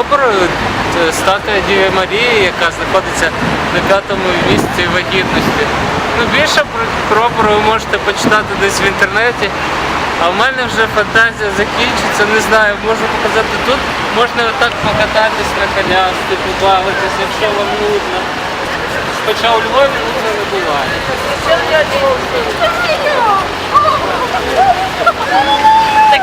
оперою це статуя Діви Марії, яка знаходиться на п'ятому місці вагітності. Ну, більше про, оперу ви можете почитати десь в інтернеті. А в мене вже фантазія закінчиться, не знаю, можу показати тут. Можна отак покататись на колясці, побавитись, якщо вам нудно. Хоча у Львові нудно не буває. Так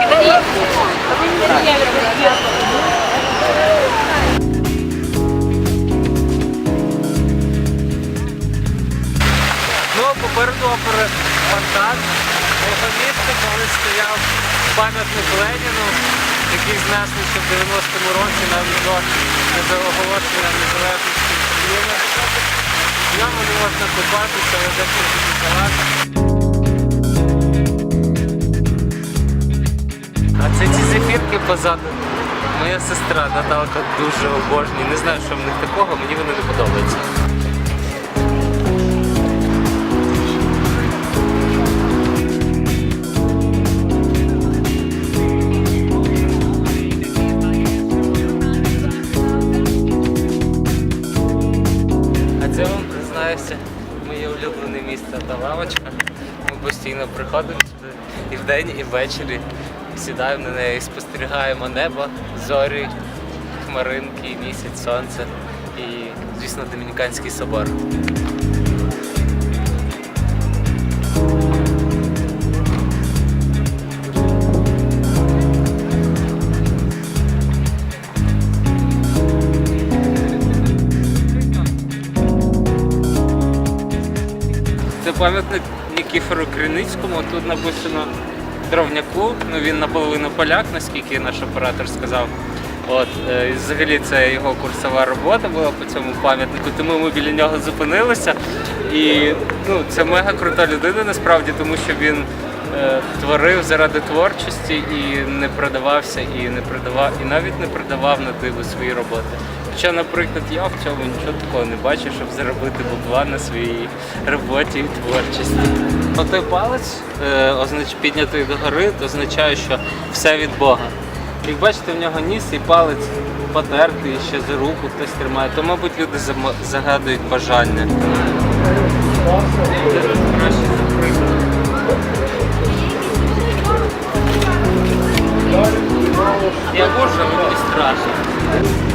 попереду опери фонтан. Його місце, коли стояв пам'ятник Леніну, який знесли ще в 90-му році на відео оголошення незалежності України. В ньому не можна купатися, але буде салати. А це ці зефірки позаду. Моя сестра Наталка дуже обожнює. Не знаю, що в них такого, мені вони не подобаються. Улюблене місце та лавочка. Ми постійно приходимо сюди і вдень, і ввечері. Сідаємо на неї, спостерігаємо небо, зорі, хмаринки, місяць, сонце і, звісно, Домініканський собор. Пам'ятник Нікіферу Криницькому. Тут написано дровняку. Ну він наполовину поляк, наскільки наш оператор сказав. От, е, взагалі це його курсова робота була по цьому пам'ятнику, тому ми біля нього зупинилися. І ну, це мега крута людина насправді, тому що він творив заради творчості і не продавався, і не продавав, і навіть не продавав на диво свої роботи. Хоча, наприклад, я в цьому нічого такого не бачу, щоб заробити бабла на своїй роботі і творчості. Отой палець е, означ, піднятий догори, означає, що все від Бога. Як бачите, в нього ніс і палець потертий, ще за руку хтось тримає, то, мабуть, люди загадують бажання. Краще troço.